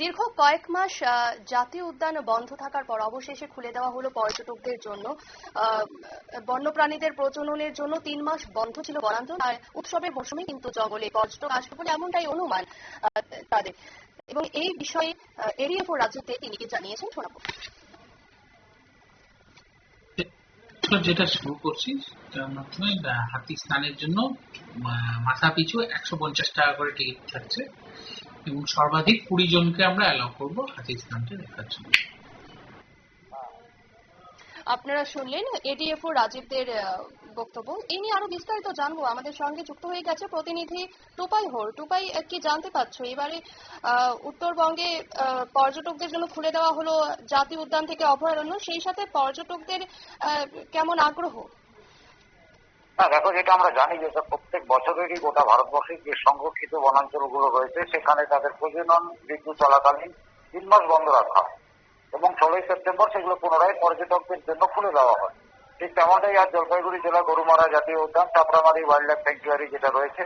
দীর্ঘ কয়েক মাস জাতীয় উদ্যান বন্ধ থাকার পর অবশেষে খুলে দেওয়া হলো পর্যটকদের জন্য। বন্যপ্রাণীদের প্রজননের জন্য তিন মাস বন্ধ ছিল বনাঞ্চল, আর উৎসবের মৌসুমে কিন্তু জঙ্গলে পর্যটক আসবে বলে এমনটাই অনুমান তাদের। এবং এই বিষয়ে এরিয়া ফোর রাজ্যতে তিনি কি জানিয়েছেন শোনাবো যেটা শুরু করছি তার মাধ্যমে হাতি স্নানের জন্য মাথা পিছু একশো পঞ্চাশ টাকা করে টিকিট থাকছে। এবং সর্বাধিক কুড়ি জনকে আমরা অ্যালাউ করব হাতি স্নানটা দেখার জন্য। আপনারা শুনলেন এডিএফও রাজীবদের বক্তব্য। এই নিয়ে আরও বিস্তারিত জানব। আমাদের সঙ্গে যুক্ত হয়ে গেছে প্রতিনিধি টুপাই হোর। টুপাই কি জানতে পারছ? এবারে উত্তরবঙ্গে পর্যটকদের জন্য খুলে দেওয়া হলো জাতীয় উদ্যান থেকে অভয়ারণ্য। সেই সাথে পর্যটকদের কেমন আগ্রহ? না, দেখো, যেটা আমরা জানি যে প্রত্যেক বছরেরই গোটা ভারতবর্ষের যে সংরক্ষিত বনাঞ্চলগুলো রয়েছে, সেখানে তাদের প্রজনন ঋতু চলাকালীন তিন মাস বন্ধ রাখা হয় এবং ষোলোই সেপ্টেম্বর সেগুলো পুনরায় পর্যটকদের জন্য খুলে দেওয়া হয়। ঠিক তেমনটাই আর জলপাইগুড়ি জেলা গরুমারা জাতীয় উদ্যান, চাপড়ামারি ওয়াইল্ড লাইফ স্যাংচুয়ারি যেটা রয়েছে,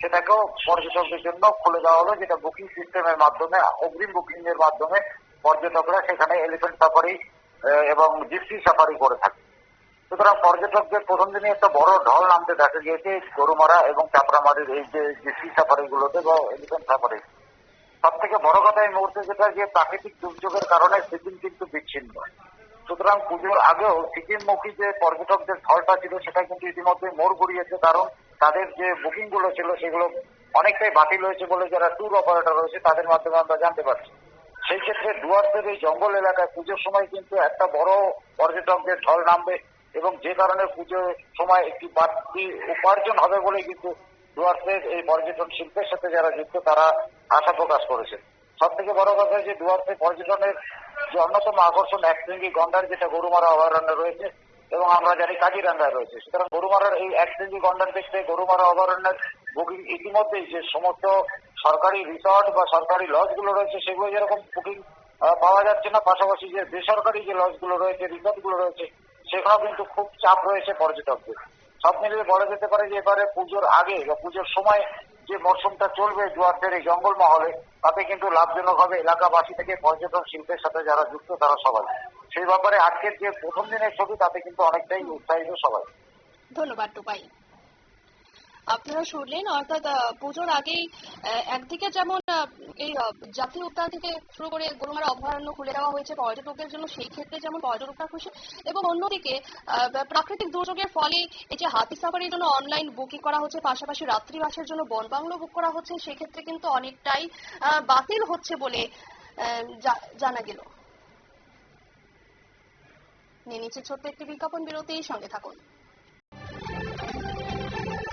সেটাকেও পর্যটকদের জন্য খুলে দেওয়া হলো, যেটা বুকিং সিস্টেমের মাধ্যমে, অগ্রিম বুকিং এর মাধ্যমে পর্যটকরা সেখানে এলিফেন্ট সাফারি এবং জিপসি সাফারি করে থাকে। সুতরাং পর্যটকদের প্রথম দিনে একটা বড় ঢল নামতে দেখা গিয়েছে, গরুমারা এবং চাপড়ামারির এই যে জিপসি সাফারি গুলোতে বা এলিফেন্ট সাফারি সব থেকে বড় কথা এই মুহূর্তে যেটা যে প্রাকৃতিক দুর্যোগের কারণে সিকিম কিন্তু বিচ্ছিন্ন। সুতরাং পুজোর আগেও সিকিমমুখী যে পর্যটকদের ঢলটা ছিল, সেটা কিন্তু ইতিমধ্যে মোড় ঘুরিয়েছে, কারণ তাদের যে বুকিংগুলো ছিল, সেগুলো অনেকটাই বাতিল হয়েছে বলে যারা ট্যুর অপারেটর রয়েছে, তাদের মাধ্যমে আমরা জানতে পারছি। সেই ক্ষেত্রে ডুয়ার্সের এই জঙ্গল এলাকায় পুজোর সময় কিন্তু একটা বড় পর্যটকদের ঢল নামবে এবং যে কারণে পুজোর সময় একটি বাড়তি উপার্জন হবে বলে কিন্তু ডুয়ার্সের এই পর্যটন শিল্পের সাথে যারা যুক্ত, তারা আশা প্রকাশ করেছেন। সব থেকে বড় কথা যে ডুয়ার্সে পর্যটনের যে অন্যতম আকর্ষণ একশৃঙ্গি গন্ডার যেটা গরুমারা অভয়ারণ্য রয়েছে এবং আমরা জানি কাজিরাঙ্গায় রয়েছে। সুতরাং গরুমারার এই একশৃঙ্গি গন্ডার দেখতে, গরুমারা অভয়ারণ্যের বুকিং ইতিমধ্যেই যে সমস্ত সরকারি রিসর্ট বা সরকারি লজগুলো রয়েছে, সেগুলো যেরকম বুকিং পাওয়া যাচ্ছে না, পাশাপাশি যে বেসরকারি যে লজগুলো রয়েছে রিসর্টগুলো রয়েছে সেখানেও কিন্তু খুব চাপ রয়েছে পর্যটকদের। সব মিলিয়ে বলা যেতে পারে যে এবারে পুজোর আগে বা পুজোর সময় যে মরশুমটা চলবে জোয়ারদের এই জঙ্গল মহলে তাতে কিন্তু লাভজনক হবে এলাকাবাসী থেকে পর্যটন শিল্পের সাথে যারা যুক্ত, তারা সবাই। সেই ব্যাপারে আজকের যে প্রথম দিনের ছবি, তাতে কিন্তু অনেকটাই উৎসাহিত সবাই। ধন্যবাদ, টুপাই। আপনারা শুনলেন, অর্থাৎ পুজোর আগেই একদিকে যেমন এই জাতীয় উদ্যান থেকে শুরু করে গরুমারা অভয়ারণ্য খুলে দেওয়া হয়েছে পর্যটকদের জন্য, সেই ক্ষেত্রে যেমন পর্যটকরা খুশি। এবং অন্যদিকে প্রাকৃতিক দুর্যোগের ফলে এই যে হাতি সাফারির জন্য অনলাইন বুকিং করা হচ্ছে, পাশাপাশি রাত্রিবাসের জন্য বনবাংলো বুক করা হচ্ছে সেক্ষেত্রে কিন্তু অনেকটাই বাতিল হচ্ছে বলে জানা গেল। নিয়ে নিচ্ছে ছোট্ট একটি বিজ্ঞাপন বিরতি সঙ্গে থাকুন।